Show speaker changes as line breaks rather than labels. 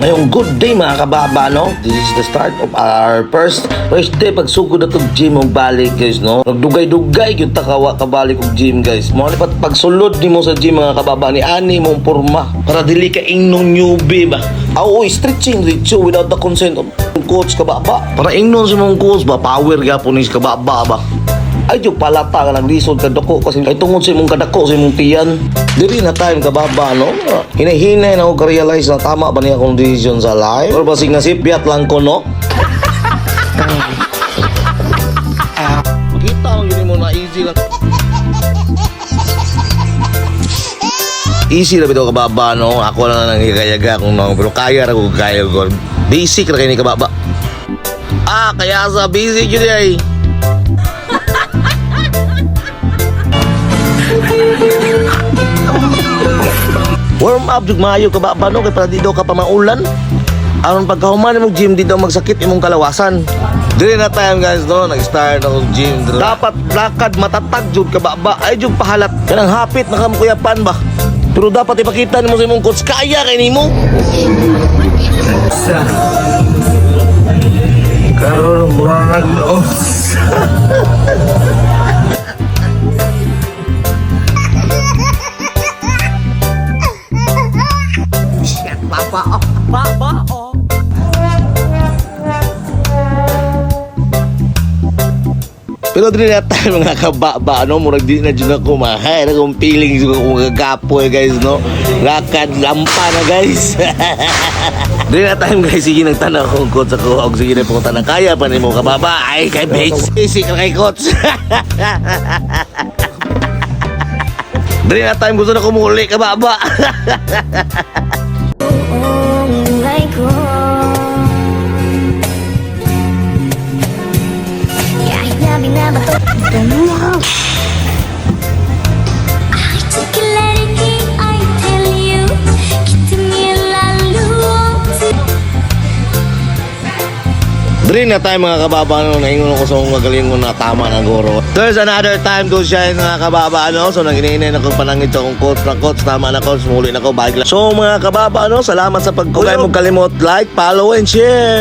Ngayong good day mga kababa, no? This is the start of our first first day pagsugod na tong gym mong balik, guys, no? Nagdugay-dugay yung takawa kabalik og gym, guys. Mo pat pagsulod ni mo sa gym mga kababa ni ani mong porma para dili ka ingnon newbie ba. Aw, oy, stretching ritual without the consent of coach kababa. Para ingnon sa mong coach ba, power gapon ni kababa ba. Ay, yung palata ka naglisod ka dako kasi ay tungod sa imong kadako sa imong tiyan. Diri na time ka baba, no? Hinahinay na ako ka-realize na tama ba niya akong decision sa life? Or basig nasipyat lang ko, no? Makita ang yun mo na easy lang. Easy na bitaw kababa, no? Ako lang nang hikayaga kung no, pero kaya ra ko kaya ko. Basic ra kay ni kababa. Ah, kaya sa basic yun ay. Warm up jug maayo ka ba no kay para di daw ka pa maulan. Aron pagkahuman mo gym di daw magsakit imong kalawasan. Dire na time guys no, nag-start ako gym. Dire. Dapat lakad matatag jud ka ba ba ay jud pahalat. Kanang hapit na kamukuyapan ba. Pero dapat ipakita nimo sa imong coach kaya kay nimo.
Karon murag loob.
Pero dili na tayo mga kababa, no? Murag di na dyan ako mahay. Akong feeling ko kung kagapoy, guys, no? Lakad, lampa na, guys. dili na tayo, guys. Sige, nagtanong akong coach ako. Og sige na pong tanong. Kaya pa mo kababa? Ay, kay Bates. Easy ka kay coach. Dili na time gusto na kumuli kababa. Dili na tayo mga kababa no, naingon ako sa mga galing na tama na guro. There's another time to shine mga kababa no. So naginihintay na kong panangit sa akong coach na coach tama na coach muli na ko balik lang. So mga kababa no, salamat sa pagkugay mo kalimot like, follow and share.